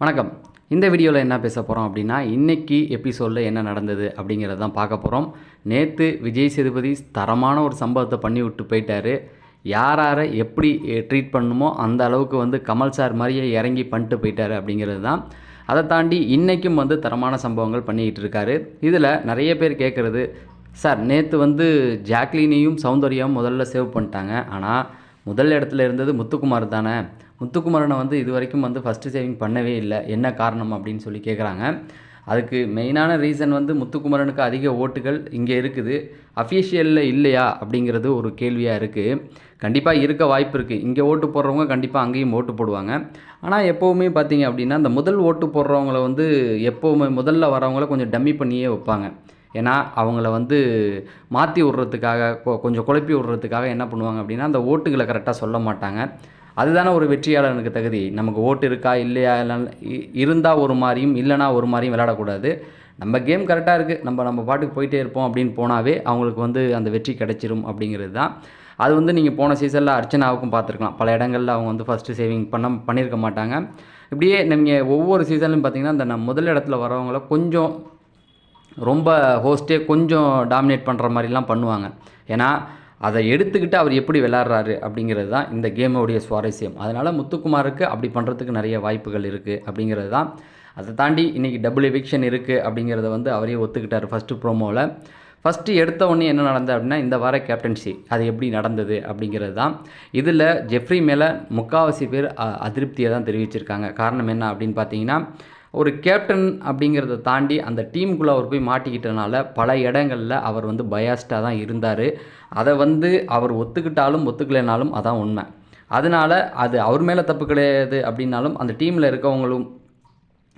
வணக்கம். இந்த வீடியோவில் என்ன பேச போகிறோம் அப்படின்னா இன்றைக்கி எபிசோடில் என்ன நடந்தது அப்படிங்கிறத தான் பார்க்க போகிறோம் நேற்று விஜய் சேதுபதி தரமான ஒரு சம்பவத்தை பண்ணி விட்டு போயிட்டார். யார் யாரை எப்படி ட்ரீட் பண்ணணுமோ அந்த அளவுக்கு வந்து கமல் சார் மாதிரியே இறங்கி பண்ணிட்டு போயிட்டாரு அப்படிங்கிறது தான். அதை தாண்டி இன்றைக்கும் வந்து தரமான சம்பவங்கள் பண்ணிக்கிட்டு இருக்காரு. இதில் நிறைய பேர் கேட்குறது சார் நேற்று வந்து ஜாக்லினையும் சௌந்தர்யாவும் முதல்ல சேவ் பண்ணிட்டாங்க. ஆனால் முதல் இடத்துல இருந்தது முத்துக்குமார் தானே. முத்துக்குமரனை வந்து இது வரைக்கும் வந்து ஃபஸ்ட்டு சேவிங் பண்ணவே இல்லை. என்ன காரணம் அப்படின்னு சொல்லி கேட்குறாங்க அதுக்கு மெயினான ரீசன் வந்து முத்துக்குமரனுக்கு அதிக ஓட்டுகள் இங்கே இருக்குது. அஃபீஷியலில் இல்லையா அப்படிங்கிறது ஒரு கேள்வியாக இருக்குது கண்டிப்பாக இருக்க வாய்ப்பு இருக்குது இங்கே ஓட்டு போடுறவங்க கண்டிப்பாக அங்கேயும் ஓட்டு போடுவாங்க. ஆனால் எப்போவுமே பார்த்தீங்க அப்படின்னா அந்த முதல் ஓட்டு போடுறவங்கள வந்து எப்போவுமே முதல்ல வரவங்கள கொஞ்சம் டம்மி பண்ணியே வைப்பாங்க. ஏன்னா அவங்கள வந்து மாற்றி விட்றதுக்காக கொ- கொஞ்சம் குழப்பி விட்றதுக்காக என்ன பண்ணுவாங்க அப்படின்னா அந்த ஓட்டுகளை கரெக்டாக சொல்ல மாட்டாங்க. அதுதானே ஒரு வெற்றியாளனுக்கு தகுதி. நமக்கு ஓட்டு இருக்கா இல்லையா இல்லை இருந்தால் ஒரு மாதிரியும் இல்லைனா ஒரு மாதிரியும் விளையாடக்கூடாது. நம்ம கேம் கரெக்டாக இருக்குது நம்ம நம்ம பாட்டுக்கு போயிட்டே இருப்போம் அப்படின்னு போனாவே அவங்களுக்கு வந்து அந்த வெற்றி கிடைச்சிரும் அப்படிங்கிறது தான். அது வந்து நீங்கள் போன சீசனில் அர்ச்சனாவுக்கும் பார்த்துருக்கலாம். பல இடங்களில் அவங்க வந்து ஃபஸ்ட்டு சேவிங் பண்ண பண்ணியிருக்க மாட்டாங்க. இப்படியே நீங்கள் ஒவ்வொரு சீசன்லையும் பார்த்தீங்கன்னா அந்த நம்ம முதல் இடத்துல வரவங்கள கொஞ்சம் ரொம்ப ஹோஸ்ட்டே கொஞ்சம் டாமினேட் பண்ணுற மாதிரிலாம் பண்ணுவாங்க. ஏன்னா அதை எடுத்துக்கிட்டு அவர் எப்படி விளாட்றாரு அப்படிங்கிறது தான் இந்த கேமோடைய சுவாரஸ்யம். அதனால் முத்துக்குமாருக்கு அப்படி பண்ணுறதுக்கு நிறைய வாய்ப்புகள் இருக்குது அப்படிங்கிறது தான். அதை தாண்டி இன்றைக்கி டபுள் எவிக்ஷன் இருக்குது அப்படிங்கிறத வந்து அவரே ஒத்துக்கிட்டார் ஃபஸ்ட்டு ப்ரோமோவில் ஃபஸ்ட்டு எடுத்த உடனே என்ன நடந்தது அப்படின்னா இந்த வார கேப்டன்சி அது எப்படி நடந்தது அப்படிங்கிறது தான். இதில் ஜெஃப்ரி மேலே முக்காவாசி பேர் அதிருப்தியை தான் தெரிவிச்சிருக்காங்க. காரணம் என்ன அப்படின்னு பார்த்தீங்கன்னா ஒரு கேப்டன் அப்படிங்கிறத தாண்டி அந்த டீமுக்குள்ளே அவர் போய் மாட்டிக்கிட்டனால பல இடங்களில் அவர் வந்து பயாஸ்டாக தான் இருந்தார். அதை வந்து அவர் ஒத்துக்கிட்டாலும் ஒத்துக்கலைனாலும் அதான் உண்மை. அதனால் அது அவர் மேலே தப்பு கிடையாது அப்படின்னாலும் அந்த டீமில் இருக்கவங்களும்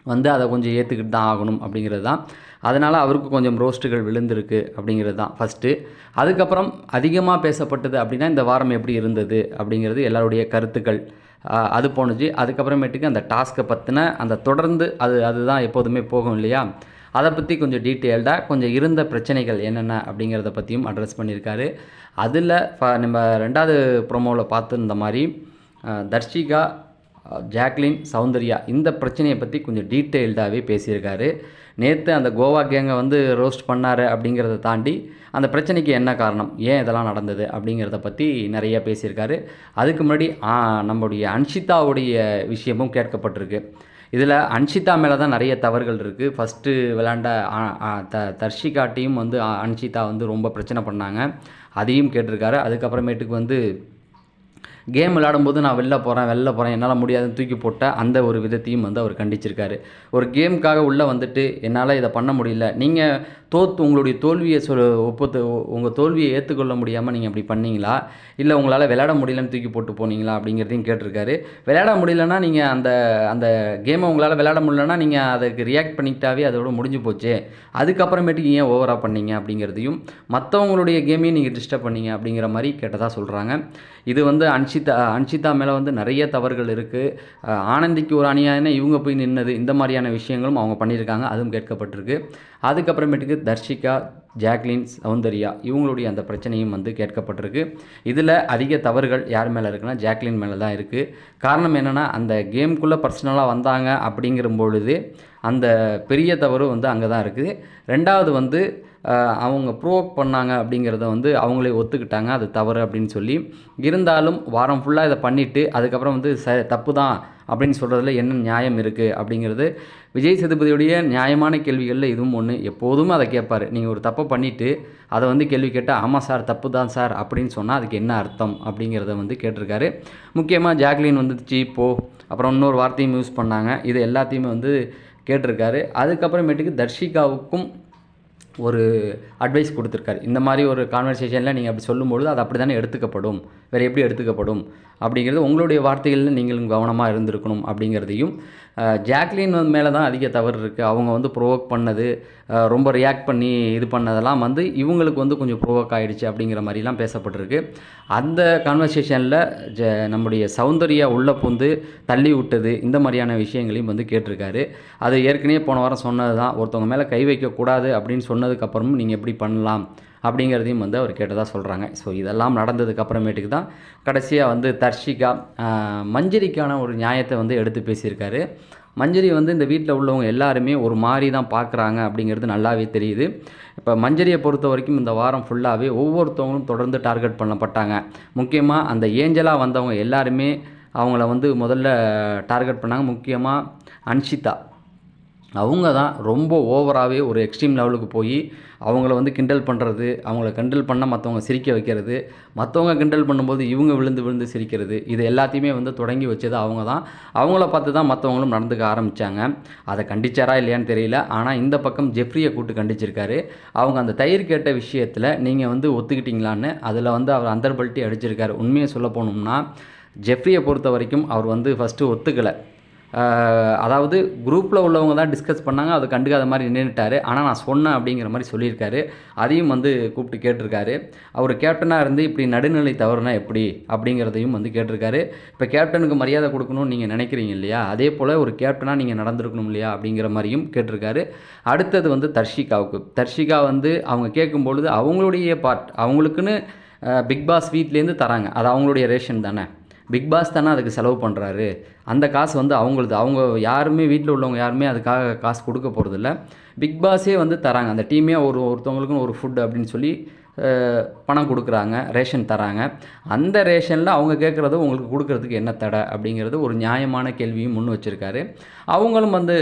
வந்து அதை கொஞ்சம் ஏற்றுக்கிட்டு தான் ஆகணும் அப்படிங்கிறது தான். அதனால் அவருக்கு கொஞ்சம் ரோஸ்ட்டுகள் விழுந்திருக்கு அப்படிங்கிறது தான் ஃபஸ்ட்டு அதுக்கப்புறம் அதிகமாக பேசப்பட்டது அப்படின்னா இந்த வாரம் எப்படி இருந்தது அப்படிங்கிறது எல்லாருடைய கருத்துக்கள். அது போணுச்சு. அதுக்கப்புறமேட்டுக்கு அந்த டாஸ்க்கை பற்றின அந்த தொடர்ந்து அது அதுதான் எப்போதுமே போகும் இல்லையா? அதை பற்றி கொஞ்சம் டீட்டெயில்டாக கொஞ்சம் இருந்த பிரச்சனைகள் என்னென்ன அப்படிங்கிறத பற்றியும் அட்ரஸ் பண்ணியிருக்காரு. அதில் நம்ம ரெண்டாவது ப்ரோமோவில் பார்த்துருந்த மாதிரி தர்ஷிகா ஜாக்லின் சௌந்தர்யா இந்த பிரச்சனையை பற்றி கொஞ்சம் டீட்டெயில்டாகவே பேசியிருக்காரு. நேற்று அந்த கோவா கேங்கை வந்து ரோஸ்ட் பண்ணார் அப்படிங்கிறத தாண்டி அந்த பிரச்சனைக்கு என்ன காரணம்? ஏன் இதெல்லாம் நடந்தது? அப்படிங்கிறத பற்றி நிறைய பேசியிருக்காரு. அதுக்கு முன்னாடி நம்முடைய அன்ஷிதாவுடைய விஷயமும் கேட்கப்பட்டிருக்கு. இதில் அன்ஷிதா மேலே தான் நிறைய தவறுகள் இருக்குது ஃபஸ்ட்டு விளாண்ட த தர்ஷிகா டீம் வந்து அன்ஷிதா வந்து ரொம்ப பிரச்சனை பண்ணாங்க. அதையும் கேட்டிருக்காரு. அதுக்கப்புறமேட்டுக்கு வந்து கேம் விளையாடும்போது நான் வெளில போகிறேன் வெளில போகிறேன் என்னால் முடியாதுன்னு தூக்கி போட்ட அந்த ஒரு விதத்தையும் வந்து அவர் கண்டிச்சிருக்காரு. ஒரு கேமுக்காக உள்ளே வந்துட்டு என்னால் இதை பண்ண முடியல. நீங்கள் தோத்து உங்களுடைய தோல்வியை சொல் ஒப்புத்து உங்கள் தோல்வியை ஏற்றுக்கொள்ள முடியாமல் நீங்கள் அப்படி பண்ணீங்களா? இல்லை உங்களால் விளையாட முடியலன்னு தூக்கி போட்டு போனீங்களா? அப்படிங்கிறதையும் கேட்டிருக்காரு. விளையாட முடியலன்னா நீங்கள் அந்த அந்த கேமை உங்களால் விளையாட முடியலன்னா நீங்கள் அதுக்கு ரியாக்ட் பண்ணிக்கிட்டாவே அதோட முடிஞ்சு போச்சு. அதுக்கப்புறமேட்டுக்கு ஏன் ஓவராக பண்ணீங்க அப்படிங்கிறதையும் மற்றவங்களுடைய கேமையும் நீங்கள் டிஸ்டர்ப் பண்ணீங்க அப்படிங்கிற மாதிரி கேட்டதாக சொல்கிறாங்க இது வந்து அன்ஷிதா அன்ஷிதா மேலே வந்து நிறைய தவறுகள் இருக்குது ஆனந்திக்கு ஒரு அநியாயம் இவங்க போய் நின்னது இந்த மாதிரியான விஷயங்களும் அவங்க பண்ணியிருக்காங்க அதுவும் கேட்கப்பட்டிருக்கு. அதுக்கப்புறமேட்டுக்கு தர்ஷிகா ஜாக்லின் சௌந்தர்யா இவங்களுடைய அந்த பிரச்சனையும் வந்து கேட்கப்பட்டிருக்கு. இதில் அதிக தவறுகள் யார் மேலே இருக்குன்னா ஜாக்லின் மேலே தான் இருக்குது காரணம் என்னென்னா அந்த கேம்குள்ளே பர்சனலாக வந்தாங்க அப்படிங்கிற பொழுது அந்த பெரிய தவறு வந்து அங்கே தான் இருக்குது ரெண்டாவது வந்து அவங்க ப்ரோவோக் பண்ணாங்க அப்படிங்கிறத வந்து அவங்களே ஒத்துக்கிட்டாங்க. அது தவறு அப்படின்னு சொல்லி. இருந்தாலும் வாரம் ஃபுல்லாக இதை பண்ணிவிட்டு அதுக்கப்புறம் வந்து ச தப்பு தான் அப்படின்னு சொல்கிறதுல என்ன நியாயம் இருக்குது அப்படிங்கிறது விஜய் சேதுபதியுடைய நியாயமான கேள்விகளில் இதுவும் ஒன்று எப்போதும் அதை கேட்பார். நீங்கள் ஒரு தப்பை பண்ணிவிட்டு அதை வந்து கேள்வி கேட்டால் ஆமாம் சார் தப்பு தான் சார் அப்படின்னு சொன்னால் அதுக்கு என்ன அர்த்தம் அப்படிங்கிறத வந்து கேட்டிருக்காரு. முக்கியமாக ஜாக்லின் வந்துச்சு போ. அப்புறம் இன்னொரு வார்த்தையும் யூஸ் பண்ணாங்க. இது எல்லாத்தையுமே வந்து கேட்டிருக்காரு. அதுக்கப்புறமேட்டுக்கு தர்ஷிகாவுக்கும் ஒரு அட்வைஸ் கொடுத்துருக்காரு. இந்த மாதிரி ஒரு கான்வர்சேஷனில் நீங்கள் அப்படி சொல்லும்பொழுது அது அப்படி தானே எடுத்துக்கப்படும். வேறு எப்படி எடுத்துக்கப்படும்? அப்படிங்கிறது உங்களுடைய வார்த்தைகளில் நீங்களும் கவனமாக இருந்திருக்கணும் அப்படிங்கிறதையும் ஜாக்லின் மேலே தான் அதிக தவறு இருக்குது அவங்க வந்து ப்ரொவோக் பண்ணது ரொம்ப ரியாக்ட் பண்ணி இது பண்ணதெல்லாம் வந்து இவங்களுக்கு வந்து கொஞ்சம் ப்ரோவோக் ஆகிடுச்சு அப்படிங்கிற மாதிரிலாம் பேசப்பட்டிருக்கு. அந்த கான்வர்சேஷனில் ஜ நம்முடைய சௌந்தர்யா உள்ளே பூந்து தள்ளி விட்டது. இந்த மாதிரியான விஷயங்களையும் வந்து கேட்டிருக்காரு. அது ஏற்கனவே போன வாரம் சொன்னது தான் ஒருத்தவங்க மேலே கை வைக்கக்கூடாது அப்படின்னு சொன்னதுக்கப்புறமும் நீங்கள் எப்படி பண்ணலாம்? அப்படிங்கிறதையும் வந்து அவர் கேட்டதாக சொல்கிறாங்க ஸோ இதெல்லாம் நடந்ததுக்கு அப்புறமேட்டுக்கு தான் கடைசியாக வந்து தர்ஷிகா மஞ்சரிக்கான ஒரு நியாயத்தை வந்து எடுத்து பேசியிருக்காரு. மஞ்சரி வந்து இந்த வீட்டில் உள்ளவங்க எல்லாருமே ஒரு மாதிரி தான் பார்க்குறாங்க அப்படிங்கிறது நல்லாவே தெரியுது. இப்போ மஞ்சரியை பொறுத்த வரைக்கும் இந்த வாரம் ஃபுல்லாகவே ஒவ்வொருத்தவங்களும் தொடர்ந்து டார்கெட் பண்ணப்பட்டாங்க. முக்கியமாக அந்த ஏஞ்சலாக வந்தவங்க எல்லாருமே அவங்கள வந்து முதல்ல டார்கெட் பண்ணாங்க. முக்கியமாக அன்ஷிதா. அவங்க தான் ரொம்ப ஓவராகவே ஒரு எக்ஸ்ட்ரீம் லெவலுக்கு போய் அவங்கள வந்து கிண்டல் பண்ணுறது அவங்கள கிண்டல் பண்ண மற்றவங்க சிரிக்க வைக்கிறது மற்றவங்க கிண்டல் பண்ணும்போது இவங்க விழுந்து விழுந்து சிரிக்கிறது இது எல்லாத்தையுமே வந்து தொடங்கி வச்சது அவங்க தான். அவங்கள பார்த்து தான் மற்றவங்களும் நடந்துக்க ஆரம்பித்தாங்க அதை கண்டிச்சாரா இல்லையான்னு தெரியல. ஆனால் இந்த பக்கம் ஜெஃப்ரியை கூட்டு கண்டிச்சிருக்காரு. அவங்க அந்த தயிர் கேட்ட விஷயத்தில் நீங்கள் வந்து ஒத்துக்கிட்டீங்களான்னு அதில் வந்து அவர் அந்தர்பல்ட்டி அடிச்சிருக்காரு. உண்மையை சொல்ல போனோம்னா ஜெஃப்ரியை பொறுத்த வரைக்கும் அவர் வந்து ஃபஸ்ட்டு ஒத்துக்கலை. அதாவது குரூப்பில் உள்ளவங்க தான் டிஸ்கஸ் பண்ணாங்க அதை கண்டுக்காத மாதிரி நின்றுட்டாரு ஆனால் நான் சொன்னேன் அப்படிங்கிற மாதிரி சொல்லியிருக்காரு. அதையும் வந்து கூப்பிட்டு கேட்டிருக்காரு. அவர் கேப்டனாக இருந்து இப்படி நடுநிலை தவறுனா எப்படி? அப்படிங்கிறதையும் வந்து கேட்டிருக்காரு. இப்போ கேப்டனுக்கு மரியாதை கொடுக்கணும்னு நீங்கள் நினைக்கிறீங்க இல்லையா? அதே போல் ஒரு கேப்டனாக நீங்கள் நடந்திருக்கணும் இல்லையா? அப்படிங்கிற மாதிரியும் கேட்டிருக்காரு. அடுத்தது வந்து தர்ஷிகாவுக்கு. தர்ஷிகா வந்து அவங்க கேட்கும்பொழுது அவங்களுடைய பார்ட் அவங்களுக்குன்னு பிக் பாஸ் வீட்லேருந்து தராங்க. அது அவங்களுடைய ரேஷன் தானே? பிக் பாஸ் தானே அதுக்கு செலவு பண்ணுறாரு அந்த காசு வந்து அவங்களுது அவங்க யாருமே வீட்டில் உள்ளவங்க யாருமே அதுக்காக காசு கொடுக்க போகிறதில்ல பிக் பாஸே வந்து தராங்க. அந்த டீமே ஒரு ஒருத்தவங்களுக்குன்னு ஒரு ஃபுட் அப்படின்னு சொல்லி பணம் கொடுக்குறாங்க ரேஷன் தராங்க. அந்த ரேஷனில் அவங்க கேட்குறது உங்களுக்கு கொடுக்கறதுக்கு என்ன தடை அப்படிங்கிறது ஒரு நியாயமான கேள்வியும் முன் வச்சுருக்காரு. அவங்களும் வந்து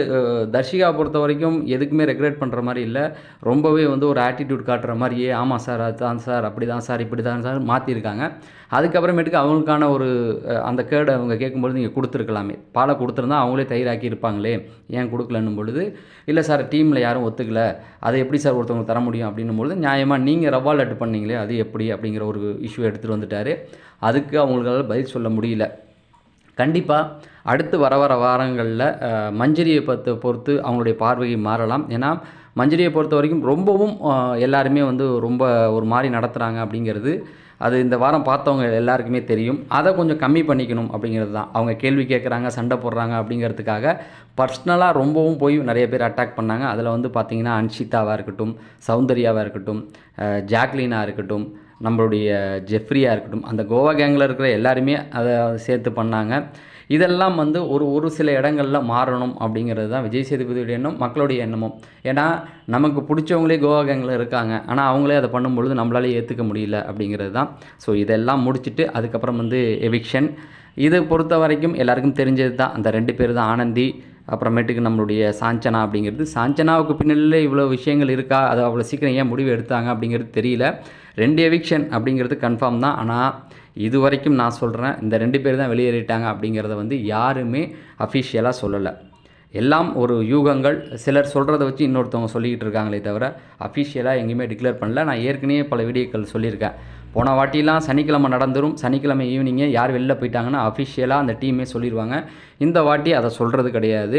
தர்ஷிகா பொறுத்த வரைக்கும் எதுக்குமே ரெகுலேட் பண்ணுற மாதிரி இல்லை. ரொம்பவே வந்து ஒரு ஆட்டிடியூட் காட்டுற மாதிரியே ஆமாம் சார் அதுதான் சார் அப்படி தான் சார் இப்படி தான் சார் மாற்றிருக்காங்க அதுக்கப்புறமேட்டுக்கு அவங்களுக்கான ஒரு அந்த கேர்டை அவங்க கேட்கும்பொழுது நீங்கள் கொடுத்துருக்கலாமே. பாலை கொடுத்துருந்தா அவங்களே தயிராக்கி இருப்பாங்களே ஏன் கொடுக்கலன்னும் பொழுது இல்லை சார் டீமில் யாரும் ஒத்துக்கல. அதை எப்படி சார் ஒருத்தவங்க தர முடியும்? அப்படின்னும் பொழுது நியாயமாக நீங்கள் ரவா லட்டு பண்ணீங்களே அது எப்படி? அப்படிங்கிற ஒரு இஷ்யூ எடுத்துகிட்டு வந்துட்டாரு. அதுக்கு அவங்களால பதில் சொல்ல முடியல. கண்டிப்பாக அடுத்து வர வர வாரங்களில் மஞ்சரியை பற்ற பொறுத்து அவங்களுடைய பார்வையை மாறலாம். ஏன்னா மஞ்சரியை பொறுத்த வரைக்கும் ரொம்பவும் எல்லாருமே வந்து ரொம்ப ஒரு மாதிரி நடத்துகிறாங்க அப்படிங்கிறது. அது இந்த வாரம் பார்த்தவங்க எல்லாருக்குமே தெரியும். அதை கொஞ்சம் கம்மி பண்ணிக்கணும் அப்படிங்கிறது தான். அவங்க கேள்வி கேட்குறாங்க சண்டை போடுறாங்க அப்படிங்கிறதுக்காக பர்சனலாக ரொம்பவும் போய் நிறைய பேர் அட்டாக் பண்ணாங்க. அதில் வந்து பார்த்திங்கன்னா அன்ஷிதாவாக இருக்கட்டும் சௌந்தர்யாவாக இருக்கட்டும் ஜாக்லீனாக ஜாக்லினாக இருக்கட்டும் நம்மளுடைய ஜெஃப்ரியாக இருக்கட்டும் அந்த கோவா கேங்கில் இருக்கிற எல்லாருமே அதை சேர்த்து பண்ணாங்க. இதெல்லாம் வந்து ஒரு ஒரு சில இடங்களில் மாறணும் அப்படிங்கிறது தான் விஜய் சேதுபதியுடைய எண்ணம் மக்களுடைய எண்ணமும். ஏன்னா நமக்கு பிடிச்சவங்களே கோவா கேங்கில் இருக்காங்க. ஆனால் அவங்களே அதை பண்ணும்பொழுது நம்மளால ஏற்றுக்க முடியல அப்படிங்கிறது தான். ஸோ இதெல்லாம் முடிச்சுட்டு அதுக்கப்புறம் வந்து எவிக்ஷன் இதை பொறுத்த வரைக்கும் எல்லாருக்கும் தெரிஞ்சது தான். அந்த ரெண்டு பேர் தான் ஆனந்தி அப்புறமேட்டுக்கு நம்மளுடைய சாஞ்சனா அப்படிங்கிறது. சாஞ்சனாவுக்கு பின்னணியில் இவ்வளோ விஷயங்கள் இருக்கா? அதை அவ்வளோ சீக்கிரம் ஏன் முடிவு எடுத்தாங்க அப்படிங்கிறது தெரியல. ரெண்டு எவிக்ஷன் அப்படிங்கிறது கன்ஃபார்ம் தான். ஆனால் இது வரைக்கும் நான் சொல்கிறேன் இந்த ரெண்டு பேர் தான் வெளியேறிட்டாங்க அப்படிங்கிறத வந்து யாருமே அஃபிஷியலாக சொல்லலை. எல்லாம் ஒரு யூகங்கள். சிலர் சொல்கிறத வச்சு இன்னொருத்தவங்க சொல்லிக்கிட்டு இருக்காங்களே தவிர அஃபிஷியலாக எங்கேயுமே டிக்ளேர் பண்ணல. நான் ஏற்கனவே பல வீடியோக்கள் சொல்லியிருக்கேன். போன வாட்டிலாம் சனிக்கிழமை நடந்துரும். சனிக்கிழமை ஈவினிங்கே யார் வெளில போயிட்டாங்கன்னா அஃபிஷியலாக அந்த டீமே சொல்லிடுவாங்க இந்த வாட்டி அதை சொல்கிறது கிடையாது.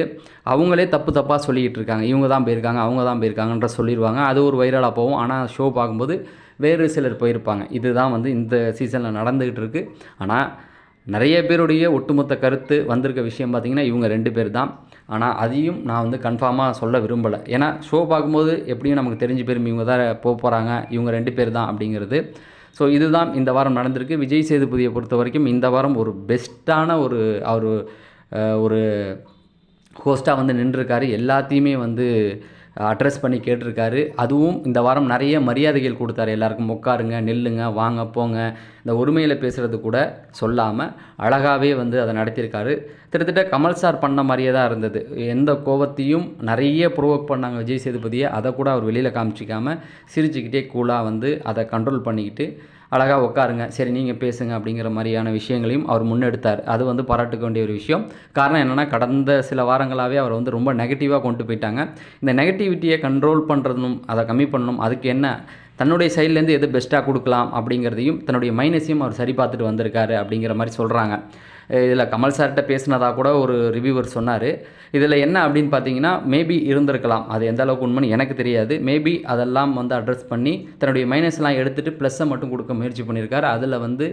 அவங்களே தப்பு தப்பாக சொல்லிக்கிட்டு இருக்காங்க. இவங்க தான் போயிருக்காங்க அவங்க தான் போயிருக்காங்கன்ற சொல்லிடுவாங்க அது ஒரு வைரலாக போகும். ஆனால் ஷோ பார்க்கும்போது வேறு சிலர் போயிருப்பாங்க. இதுதான் வந்து இந்த சீசனில் நடந்துக்கிட்டு இருக்குது ஆனால் நிறைய பேருடைய ஒட்டுமொத்த கருத்து வந்திருக்க விஷயம் பார்த்திங்கன்னா இவங்க ரெண்டு பேர் தான் ஆனால் அதையும் நான் வந்து கன்ஃபார்மாக சொல்ல விரும்பலை. ஏன்னா ஷோ பார்க்கும்போது எப்படியும் நமக்கு தெரிஞ்சு பேரும் இவங்க தான் போக போகிறாங்க இவங்க ரெண்டு பேர் தான் அப்படிங்கிறது. ஸோ இதுதான் இந்த வாரம் நடந்திருக்கு. விஜய் சேதுபதியை பொறுத்த வரைக்கும் இந்த வாரம் ஒரு பெஸ்ட்டான ஒரு அவர் ஒரு ஹோஸ்ட்டாக வந்து நின்றுருக்காரு. எல்லாத்தையுமே வந்து அட்ரஸ் பண்ணி கேட்டிருக்காரு. அதுவும் இந்த வாரம் நிறைய மரியாதைகள் கொடுத்தாரு. எல்லாருக்கும் உட்காருங்க நெல்லுங்க வாங்க போங்க. இந்த ஒருமையில் பேசுகிறது கூட சொல்லாமல் அழகாகவே வந்து அதை நடத்தியிருக்காரு. கிட்டத்தட்ட கமல் சார் பண்ண மாதிரியே தான் இருந்தது. எந்த கோபத்தையும் நிறைய ப்ரோவோக் பண்ணாங்க விஜய் சேதுபதியை. அதை கூட அவர் வெளியில் காமிச்சிக்காமல் சிரிச்சுக்கிட்டே கூலாக வந்து அதை கண்ட்ரோல் பண்ணிக்கிட்டு அழகாக உட்காருங்க சரி நீங்கள் பேசுங்க அப்படிங்கிற மாதிரியான விஷயங்களையும் அவர் முன்னெடுத்தார். அது வந்து பாராட்டுக்க வேண்டிய ஒரு விஷயம். காரணம் என்னென்னா கடந்த சில வாரங்களாகவே அவர் வந்து ரொம்ப நெகட்டிவாக கொண்டு போயிட்டாங்க. இந்த நெகட்டிவிட்டியை கண்ட்ரோல் பண்ணுறதும் அதை கம்மி பண்ணணும். அதுக்கு என்ன? தன்னுடைய சைட்லேருந்து எது பெஸ்ட்டாக கொடுக்கலாம் அப்படிங்கிறதையும் தன்னுடைய மைனஸையும் அவர் சரி பார்த்துட்டு வந்திருக்காரு அப்படிங்கிற மாதிரி சொல்கிறாங்க இதில் கமல் சார்கிட்ட பேசினதாக கூட ஒரு ரிவ்யூவர் சொன்னார். இதில் என்ன அப்படின்னு பார்த்தீங்கன்னா மேபி இருந்திருக்கலாம். அது எந்த அளவுக்கு உண்மைன்னு எனக்கு தெரியாது. மேபி அதெல்லாம் வந்து அட்ரஸ் பண்ணி தன்னுடைய மைனஸ்லாம் எடுத்துகிட்டு ப்ளஸ்ஸை மட்டும் கொடுக்க முயற்சி பண்ணியிருக்காரு அதில் வந்து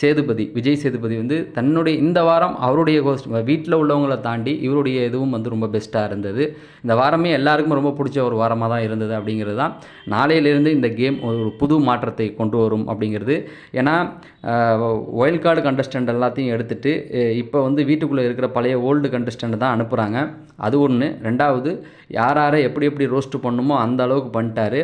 சேதுபதி விஜய் சேதுபதி வந்து தன்னுடைய இந்த வாரம் அவருடைய கோஸ்ட் வீட்டில் உள்ளவங்களை தாண்டி இவருடைய இதுவும் வந்து ரொம்ப பெஸ்ட்டாக இருந்தது. இந்த வாரமே எல்லாருக்கும் ரொம்ப பிடிச்ச ஒரு வாரமாக தான் இருந்தது அப்படிங்கிறது தான். நாளையிலிருந்து இந்த கேம் ஒரு புது மாற்றத்தை கொண்டு வரும் அப்படிங்கிறது. ஏன்னா ஒயில்ட் கார்டு கண்டஸ்டன்ட் எல்லாத்தையும் எடுத்துகிட்டு இப்போ வந்து வீட்டுக்குள்ளே இருக்கிற பழைய ஓல்டு கண்டஸ்டண்ட்டை தான் அனுப்புகிறாங்க அது ஒன்று ரெண்டாவது யார் யாரை எப்படி எப்படி ரோஸ்ட் பண்ணுமோ அந்த அளவுக்கு பண்ணிட்டாரு.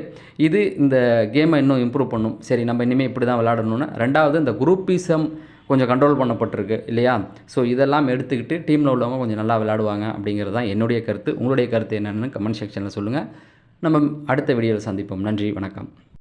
இது இந்த கேமை இன்னும் இம்ப்ரூவ் பண்ணும். சரி நம்ம இனிமேல் இப்படி தான் விளாடணும்னு ரெண்டாவது இந்த குரூப்பிசம் கொஞ்சம் கண்ட்ரோல் பண்ணப்பட்டிருக்கு இல்லையா? ஸோ இதெல்லாம் எடுத்துக்கிட்டு டீமில் உள்ளவங்க கொஞ்சம் நல்லா விளையாடுவாங்க அப்படிங்கிறது தான் என்னுடைய கருத்து. உங்களுடைய கருத்து என்னென்னு கமெண்ட் செக்ஷனில் சொல்லுங்கள் நம்ம அடுத்த வீடியோவில் சந்திப்போம். நன்றி வணக்கம்.